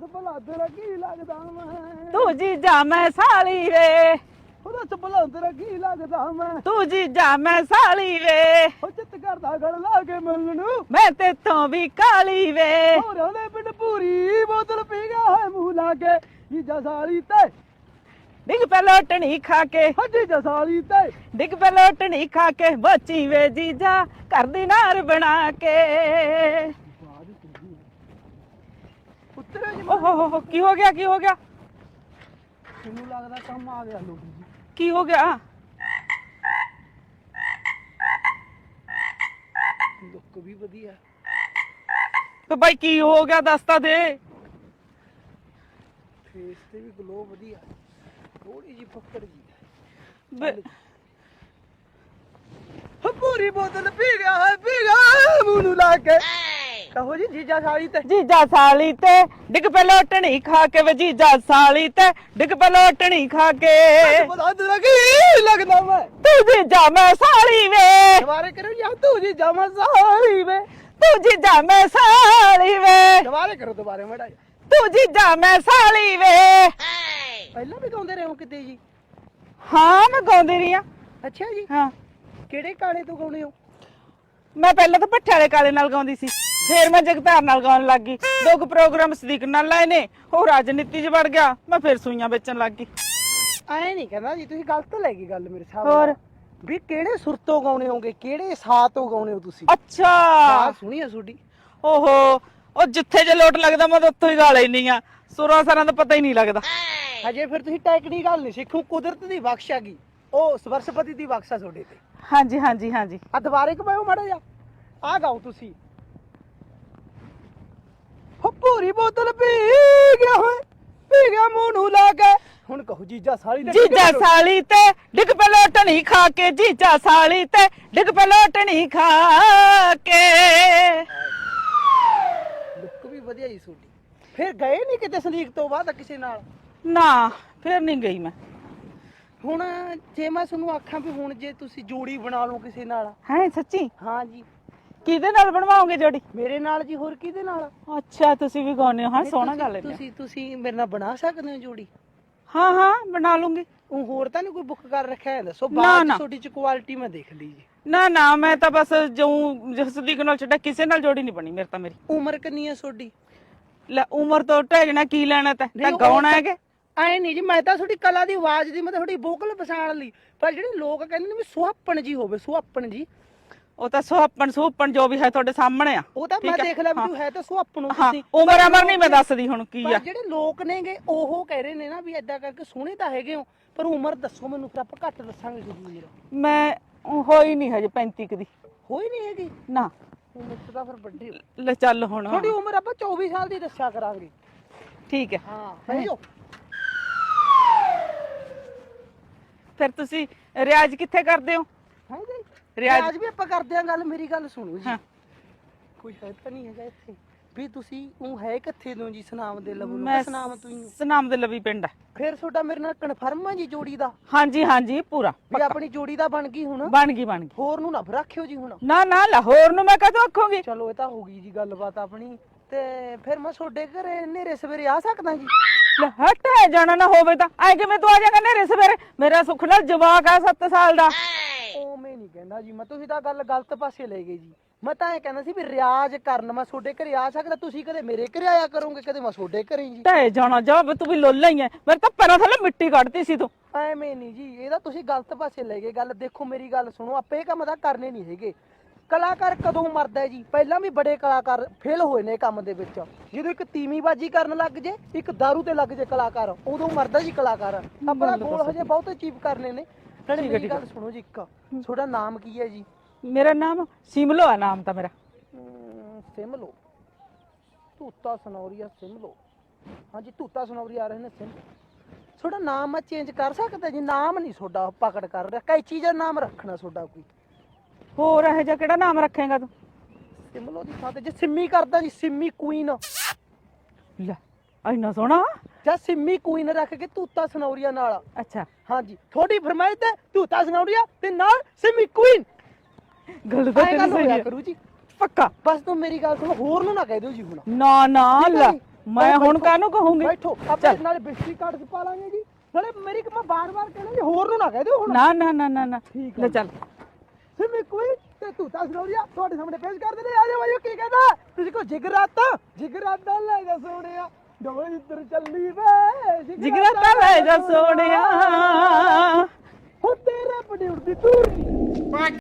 ਦੱਸ ਭਲਾ ਤੇਰਾ ਕੀ ਲੱਗਦਾ ਮੈਂ? ਤੂੰ ਜੀਜਾ ਮੈਂ ਸਾਲੀ ਵੇ। ਉਹ ਦੱਸ ਭਲਾ ਤੇਰਾ ਕੀ ਲੱਗਦਾ ਮੈਂ? ਤੂੰ ਜੀਜਾ ਮੈਂ ਸਾਲੀ ਵੇ। ਉਹ ਚਿੱਤ ਕਰਦਾ ਗੜ ਲਾ ਕੇ ਮਿਲਣ ਨੂੰ। ਮੈਂ ਤੇਥੋਂ ਵੀ ਕਾਲੀ ਵੇ। ਹੋਰਾਂ ਦੇ ਪਿੰਡ ਪੂਰੀ ਬੋਤਲ ਪੀ ਗਿਆ ਹੈ ਮੂੰਹ ਲਾ ਕੇ। ਜੀਜਾ ਸਾਲੀ ਤੇ। ਡਿੱਗ ਪੈ ਲੋਟਣੀ ਖਾ ਕੇ। ਹੱਡੀ ਜਸਾਲੀ ਤੇ। ਡਿੱਗ ਪੈ ਲੋਟਣੀ ਖਾ ਕੇ। ਬਚੀ ਵੇ ਜੀਜਾ। ਘਰ ਦੀ ਨਾਰ ਬਣਾ ਕੇ। ਉੱਤਰੇ ਜੀ ਓਹ ਹੋ ਹੋ ਹੋ, ਕੀ ਹੋ ਗਿਆ ਕੀ ਹੋ ਗਿਆ? ਮੈਨੂੰ ਲੱਗਦਾ ਕੰਮ ਆ ਗਿਆ ਲੋਕੀ ਜੀ। ਕੀ ਹੋ ਗਿਆ? ਲੁੱਕ ਵੀ ਵਧੀਆ। ਤੇ ਬਾਈ ਕੀ ਹੋ ਗਿਆ ਦੱਸ ਤਾਂ ਦੇ। ਫੇਸ ਤੇ ਵੀ ਗਲੋ ਵਧੀਆ। ਥੋੜੀ ਜੀ। ਫੱਕਰ ਜੀ ਪੂਰੀ ਬੋਤਲ ਪੀ ਗਿਆ ਹੈ ਪੀ ਗਿਆ ਹੈ ਮੂੰਹ ਨੂੰ ਲਾ ਕੇ। ਕਹੋ ਜੀ ਜੀਜਾ ਸਾਲੀ ਤੇ। ਜੀਜਾ ਸਾਲੀ ਤੇ ਡਿੱਗ ਪੈ ਲੋਟਣੀ ਖਾ ਕੇ ਵੇ ਜੀਜਾ ਸਾਲੀ ਤੇ ਡਿੱਗ ਪੈ ਲੋਟਣੀ ਖਾ ਕੇ। ਪਤਾ ਤੇਰਾ ਕੀ ਲੱਗਦਾ ਮੈਂ ਤੂੰ ਜੀਜਾ ਮੈਂ ਸਾਲੀ ਵੇ। ਦੁਬਾਰੇ ਕਰੋ ਯਾਰ ਤੂੰ ਜੀ ਜਮਾ ਸਾਲੀ ਵੇ। ਤੂੰ ਜੀਜਾ ਮੈਂ ਸਾਲੀ ਵੇ। ਦੁਬਾਰੇ ਕਰੋ ਦੁਬਾਰੇ ਮੜਾ ਤੂੰ ਜੀਜਾ ਮੈਂ ਸਾਲੀ ਵੇ। ਪਹਿਲਾਂ ਵੀ ਗਾਉਂਦੇ ਰਹੇ ਹੋ ਕਿਤੇ ਜੀ? ਹਾਂ ਮੈਂ ਗਾਉਂਦੀ ਰਹੀ ਆ ਅੱਛਾ ਜੀ। ਹਾਂ। ਕਿਹੜੇ ਕਾਲੇ ਤੋਂ ਗਾਉਣੇ ਹੋ? ਮੈਂ ਪਹਿਲਾਂ ਤਾਂ ਭੱਠੇ ਵਾਲੇ ਕਾਲੇ ਨਾਲ ਗਾਉਂਦੀ ਸੀ। ਫਿਰ ਮੈਂ ਜਗਤਾਰ ਨਾਲ ਗਾਉਣ ਲੱਗ ਗਈ। ਦੋ ਕੁ ਪ੍ਰੋਗਰਾਮ ਸਦੀਕ ਨਾਲ ਲਾਏ ਨੇ ਉਹ ਰਾਜਨੀਤੀ 'ਚ ਵੜ ਗਿਆ ਮੈਂ ਫਿਰ ਸੂਈਆਂ ਵੇਚਣ ਲੱਗ ਗਈ। ਐ ਨਹੀਂ ਕਹਿੰਦਾ ਜੀ ਤੁਸੀਂ ਗਲਤ ਲੈ ਗਈ ਗੱਲ ਮੇਰੇ ਸਾਹਬ ਹੋਰ? ਵੀ ਕਿਹੜੇ ਸੁਰ ਤੋਂ ਗਾਉਣੇ ਹੋਗੇ ਕਿਹੜੇ ਸਾਹ ਤੋਂ ਗਾਉਣੇ ਹੋ ਤੁਸੀਂ? ਅੱਛਾ! ਆਹ ਸੁਣੀ ਆ ਤੁਹਾਡੀ? ਓਹੋ ਉਹ ਜਿੱਥੇ ਜੇ ਲੋਟ ਲੱਗਦਾ ਮੈਂ ਤਾਂ ਉੱਥੋਂ ਹੀ ਗਾ ਲੈਣੀ ਆ। ਸੁਰਾਂ ਸਰਾਂ ਦਾ ਪਤਾ ਹੀ ਨਹੀਂ ਲੱਗਦਾ। ਹਜੇ ਫਿਰ ਤੁਸੀਂ ਟੈਕਨੀਕ ਗੱਲ ਨਹੀਂ ਸਿੱਖੋ ਕੁਦਰਤ ਦੀ ਬਖਸ਼ ਹੈਗੀ ਉਹ ਸਵਰਸਪਤੀ ਦੀ ਬਖਸ਼ ਆ ਤੁਹਾਡੇ ਤੇ। ਹਾਂਜੀ ਹਾਂਜੀ ਹਾਂਜੀ। ਆ ਦੁਬਾਰੇ ਕਮਾਇਓ ਮਾੜਾ ਜਾ ਆ ਗਾਓ ਤੁਸੀਂ। ਹੋ ਪੂਰੀ ਬੋਤਲ ਪੀ ਗਿਆ ਹੋਏ ਪੀ ਗਿਆ ਮੂੰਹ ਨੂੰ ਲਾ ਕੇ। ਹੁਣ ਕਹੋ ਜੀਜਾ ਸਾਲੀ ਦਾ ਜੀਜਾ ਸਾਲੀ ਤੇ ਡਿੱਗ ਪੈ ਲੋਟਣੀ ਖਾ ਕੇ ਜੀਜਾ ਸਾਲੀ ਤੇ ਡਿੱਗ ਪੈ ਲੋਟਣੀ ਖਾ ਕੇ। ਲੁੱਕ ਵੀ ਵਧੀਆ ਜੀ ਤੁਹਾਡੀ। ਫਿਰ ਗਏ ਨਹੀਂ ਕਿਤੇ ਸੰਦੀਪ ਤੋਂ ਬਾਅਦ ਕਿਸੇ ਨਾਲ? ਨਾ ਫਿਰ ਨਹੀਂ ਗਈ ਮੈਂ। ਹੁਣ ਜੇ ਮੈਂ ਤੁਹਾਨੂੰ ਆਖਾਂ ਵੀ ਹੁਣ ਜੇ ਤੁਸੀਂ ਜੋੜੀ ਬਣਾ ਲਓ ਕਿਸੇ ਨਾਲ। ਹੈ ਸੱਚੀ? ਹਾਂ ਜੀ। ਕਿਹਦੇ ਨਾਲ ਬਣਵਾਓਗੇ ਜੋੜੀ? ਮੇਰੇ ਨਾਲ ਜੀ ਹੋਰ ਕਿਹਦੇ ਨਾਲ? ਅੱਛਾ ਤੁਸੀਂ ਵੀ ਗਾਉਂਦੇ ਹੋ। ਹਾਂ ਸੋਹਣਾ ਤੁਸੀਂ- ਗੱਲ ਹੈ ਤੁਸੀਂ ਤੁਸੀਂ ਮੇਰੇ ਨਾਲ ਬਣਾ ਸਕਦੇ ਹੋ ਜੋੜੀ? ਹਾਂ ਹਾਂ ਬਣਾ ਲੂੰਗੀ। ਉਹ ਹੋਰ ਤਾਂ ਨਹੀਂ ਕੋਈ ਬੁੱਕ ਕਰ ਰੱਖਿਆ ਹੈ ਦੱਸੋ ਨਾ, ਬਾਅਦ ਨਾ। ਚ ਤੁਹਾਡੀ ਚ ਕੁਆਲਿਟੀ ਮੈਂ ਦੇਖ ਲਈ ਜੀ। ਨਾ ਨਾ ਮੈਂ ਤਾਂ ਬਸ ਜਉ ਜਸਦੀਕ ਨਾਲ ਛੱਡਾ ਕਿਸੇ ਨਾਲ ਜੋੜੀ ਨਹੀਂ ਬਣੀ ਮੇਰੇ ਤਾਂ ਮੇਰੀ। ਉਮਰ ਕਿੰਨੀ ਹੈ ਤੁਹਾਡੀ? ਲੈ ਉਮਰ ਤੋਂ ਢਹਿਣਾ ਕੀ ਲੈਣਾ ਤੈਂ? ਤਾਂ ਗਾਉਣਾ ਹੈਗੇ। ਐ ਨਹੀਂ ਜੀ ਮੈਂ ਤਾਂ ਤੁਹਾਡੀ ਕਲਾ ਦੀ ਆਵਾਜ਼ ਦੀ ਮੈਂ ਤਾਂ ਤੁਹਾਡੀ ਵੋਕਲ ਪਛਾਣ ਲਈ। ਪਰ ਜਿਹੜੇ ਲੋਕ ਕਹਿੰਦੇ ਨੇ ਵੀ ਸੁਹਾਪਣ ਜੀ ਹੋਵੇ ਸੁਹਾਪਣ ਜੀ ਉਹ ਤਾਂ ਸੁਹੱਪਣ ਸੁਹੱਪਣ ਜੋ ਵੀ ਹੈ ਤੁਹਾਡੇ ਸਾਹਮਣੇ ਆ। ਉਹ ਤਾਂ ਮੈਂ ਠੀਕ ਦੇਖ ਲਿਆ ਵੀ ਹਾਂ। ਤੂੰ ਹੈ ਤਾਂ ਸੁਹਾਪਣ ਹੋ ਹਾਂ ਤੁਸੀਂ। ਉਮਰ ਅਮਰ ਨਹੀਂ ਮੈਂ ਦੱਸਦੀ ਹੁਣ ਕੀ ਪਰ ਆ। ਜਿਹੜੇ ਲੋਕ ਨੇਗੇ ਉਹ ਕਹਿ ਰਹੇ ਨੇ ਨਾ ਵੀ ਐਦਾਂ ਕਰਕੇ ਸੋਹਣੇ ਤਾਂ ਹੈਗੇ ਹੋ ਪਰ ਉਮਰ ਦੱਸੋ ਮੈਨੂੰ ਫਿਰ ਆਪਾਂ ਘੱਟ ਦੱਸਾਂਗੇ ਉਮਰ ਮੈਂ ਹੋਈ ਨਹੀਂ ਹਜੇ 35 ਕੁ ਦੀ। ਹੋਈ ਨਹੀਂ ਹੈਗੀ? ਨਾ। ਉਮਰ ਤਾਂ ਫਿਰ ਵੱਡੀ ਹੋ। ਲੈ ਚੱਲ ਹੁਣ। ਤੁਹਾਡੀ ਉਮਰ ਆਪਾਂ 24 ਸਾਲ ਦੀ ਦੱਸਿਆ ਕਰਾਂਗੇ। ਠੀਕ ਹੈ। ਹਾਂ ਸਮਝੋ ਫਿਰ ਤੁਸੀਂ ਰਿਆਜ਼ ਕਿੱਥੇ ਕਰਦੇ ਹੋ? ਹਾਂ ਜੀ? ਰਿਆਜ਼- ਵੀ ਆਪਾਂ ਕਰਦੇ ਆਂ ਗੱਲ ਮੇਰੀ ਗੱਲ ਸੁਣੋ ਜੀ। ਹਾਂ। ਕੋਈ ਹੈ ਤਾਂ ਨਹੀਂ ਹੈਗਾ ਇੱਥੇ। ਵੀ ਤੁਸੀਂ ਉਹ ਹੈ ਕਿੱਥੇ ਤੋਂ ਜੀ ਸੁਨਾਮ ਦੇ ਲਵੋ ਮੈਂ ਸੁਨਾਮ ਤੋਂ ਹੀ ਹੋ। ਸਨਾਮ ਦੇ ਲਵੀ ਪਿੰਡ ਹੈ। ਫਿਰ ਤੁਹਾਡਾ ਮੇਰੇ ਨਾਲ ਕਨਫਰਮ ਹੈ ਜੀ ਜੋੜੀ ਦਾ? ਹਾਂਜੀ ਹਾਂਜੀ ਪੂਰਾ ਵੀ ਆਪਣੀ ਜੋੜੀ ਦਾ ਬਣ ਗਈ ਹੁਣ? ਬਣ ਗਈ ਬਣ ਗਈ। ਹੋਰ ਨੂੰ ਨਾ ਰੱਖਿਓ ਜੀ ਹੁਣ। ਨਾ ਨਾ ਲਾਹੌਰ ਨੂੰ ਮੈਂ ਕਦੋਂ ਆਖੂਗੀ? ਚਲੋ ਇਹ ਤਾਂ ਹੋ ਗਈ ਜੀ ਗੱਲਬਾਤ ਆਪਣੀ। ਤੇ ਫਿਰ ਮੈਂ ਤੁਹਾਡੇ ਘਰੇ ਨੇਰੇ ਸਵੇਰੇ ਆ ਸਕਦਾ ਜੀ? ਲੈ ਹਟ ਹੈ ਜਾਣਾ ਨਾ ਹੋਵੇ ਤਾਂ। ਐ ਕਿਵੇਂ ਤੂੰ ਆ ਜਾਗਾ ਨੇਰੇ ਸਵੇਰੇ? ਮੇਰਾ ਸੁੱਖ ਨਾਲ ਜਵਾਕ ਆ 7 ਸਾਲ ਦਾ। ਨਹੀਂ ਕਹਿੰਦਾ ਜੀ। ਮੈਂ ਤੁਸੀਂ ਤਾਂ ਗੱਲ ਗਲਤ ਪਾਸੇ ਲੈ ਗਏ ਜੀ। ਮੈਂ ਤਾਂ ਇਹ ਕਹਿੰਦਾ ਸੀ ਵੀ ਰਿਆਜ਼ ਕਰਨ ਮੈਂ ਤੁਹਾਡੇ ਘਰੇ ਆ ਸਕਦਾ ਤੁਸੀਂ ਕਦੇ ਮੇਰੇ ਘਰੇ ਆਇਆ ਕਰੋਗੇ ਕਦੇ ਮੈਂ ਤੁਹਾਡੇ ਘਰੇ ਜੀ। ਟਹਿ ਜਾਣਾ ਜਾ ਵੀ ਤੂੰ ਵੀ ਲੋਲਾ ਹੀ ਐ। ਮੇਰੇ ਤਾਂ ਪੈਰਾਂ ਥੱਲੇ ਮਿੱਟੀ ਕੱਢਤੀ ਸੀ ਤੂੰ। ਐਵੇਂ ਨਹੀਂ ਜੀ ਇਹਦਾ ਤੁਸੀਂ ਗਲਤ ਪਾਸੇ ਲੈ ਗਏ। ਗੱਲ ਦੇਖੋ ਮੇਰੀ ਗੱਲ ਸੁਣੋ ਆਪੇ ਇਹ ਕੰਮ ਤਾਂ ਕਰਨੇ ਨਹੀਂ ਹੈਗੇ। ਕਲਾਕਾਰ ਕਦੋਂ ਮਰਦਾ ਹੈ ਜੀ? ਪਹਿਲਾਂ ਵੀ ਬੜੇ ਕਲਾਕਾਰ ਫੇਲ ਹੋਏ ਨੇ ਇਹ ਕੰਮ ਦੇ ਵਿੱਚ। ਜਦੋਂ ਇੱਕ ਤੀਵੀਂਬਾਜ਼ੀ ਕਰਨ ਲੱਗ ਜੇ ਇੱਕ दारू ਤੇ ਲੱਗ ਜੇ ਕਲਾਕਾਰ ਉਦੋਂ ਮਰਦਾ ਜੀ ਕਲਾਕਾਰ। ਆਪਣਾ ਗੋਲ ਹਜੇ ਬਹੁਤ ਅਚੀਵ ਕਰਨੇ ਨੇ। ਨਾਲੇ ਠੀਕ ਹੈ, ਮੇਰੀ ਠੀਕ ਹੈ। ਗੱਲ ਸੁਣੋ ਜੀ ਇੱਕ। ਤੁਹਾਡਾ ਨਾਮ ਕੀ ਹੈ ਜੀ? ਮੇਰਾ ਨਾਮ ਸਿਮਲੋ ਆ ਨਾਮ ਤਾਂ ਮੇਰਾ। ਅਮ, ਸਿਮਲੋ। ਤੂਤਾ ਸਨੌਰੀਆ ਸਿਮਲੋ। ਹਾਂਜੀ ਤੂਤਾ ਸਨੌਰੀਆ ਆ ਰਹੇ ਨੇ ਸਿਮ ਤੁਹਾਡਾ ਨਾਮ ਮੈਂ ਚੇਂਜ ਕਰ ਸਕਦਾ ਜੀ? ਨਾਮ ਨਹੀਂ ਤੁਹਾਡਾ ਪਕੜ ਕਰ ਰਿਹਾ। ਕਈ ਚੀਜ਼ਾਂ ਨਾਮ ਰੱਖਣਾ ਤੁਹਾਡਾ ਕੋਈ। ਹੋਰ ਇਹ ਜਿਹਾ ਕਿਹੜਾ ਨਾਮ ਰੱਖੇਗਾ ਤੂੰ? ਸਿਮਲੋ ਦੀ ਥਾਂ ਤੇ ਜੇ ਸਿੰਮੀ ਕਰਦਾ ਜੀ ਸਿੰਮੀ ਕੁਈਨ। ਲੈ। ਇੰਨਾ ਸੋਹਣਾ? ਜਾਂ ਸਿੰਮੀ ਕੁਈਨ ਰੱਖ ਕੇ ਤੂਤਾ ਸਨੌਰੀਆ ਨਾਲ। ਅੱਛਾ। ਹਾਂਜੀ ਥੋੜੀ ਫਰਮਾਇਸ਼ ਤੇ ਤੂਤਾ ਸਨੌਰੀਆ ਤੇ ਨਾਲ ਸਿੰਮੀ ਕੁਈਨ ਗੱਲ ਤਾਂ ਤੇਰੀ ਸਹੀ ਹੈ। ਕਰੂ ਜੀ। ਪੱਕਾ। ਬਸ ਤੂੰ ਮੇਰੀ ਗੱਲ ਸੁਣੋ ਹੋਰ ਨੂੰ ਨਾ ਕਹਿ ਦਿਓ ਜੀ ਹੁਣ। ਨਾ ਨਾ ਹੈ ਲੈ। ਮੈਂ ਹੁਣ ਕਾਹਨੂੰ ਕਹੂੰਗੀ? ਬੈਠੋ। ਆਪਾਂ ਨਾਲੇ ਬਿਸਤੀ ਕਾਰਡ ਚ ਪਾ ਲਾਂਗੇ ਜੀ। ਨਾਲੇ ਮੇਰੀ ਮੈਂ ਬਾਰ-ਬਾਰ ਕਹਿਣਾ ਜੀ ਹੋਰ ਨੂੰ ਨਾ ਕਹਿ ਦਿਓ ਹੁਣ। ਨਾ ਨਾ ਨਾ ਨਾ ਨਾ। ਠੀਕ ਲੈ ਚੱਲ। ਸਿਮੀ ਕੋਈ ਤੇ ਤੂੰ ਤਾਂ ਸੁਣਿਆ ਤੁਹਾਡੇ ਸਾਹਮਣੇ ਪੇਸ਼ ਕਰ ਦਿੰਦੇ ਆ। ਜਾ ਬਾਈ ਕੀ ਕਹਿੰਦਾ? ਤੁਸੀਂ ਕੋ ਜਿਗਰਾਤਾ? ਜਿਗਰਾਤਾ ਲੈ ਜਾ ਸੋਹਣਿਆ। ਡੋਲੇ ਇੱਧਰ ਚੱਲੀ ਵੇ ਜਿਗਰਾ ਤਾਂ ਲੈ ਜਾ ਸੋਹਣਿਆ। ਹੋ ਤੇਰੇ ਬੜੀ ਉੜਦੀ ਤੂੰ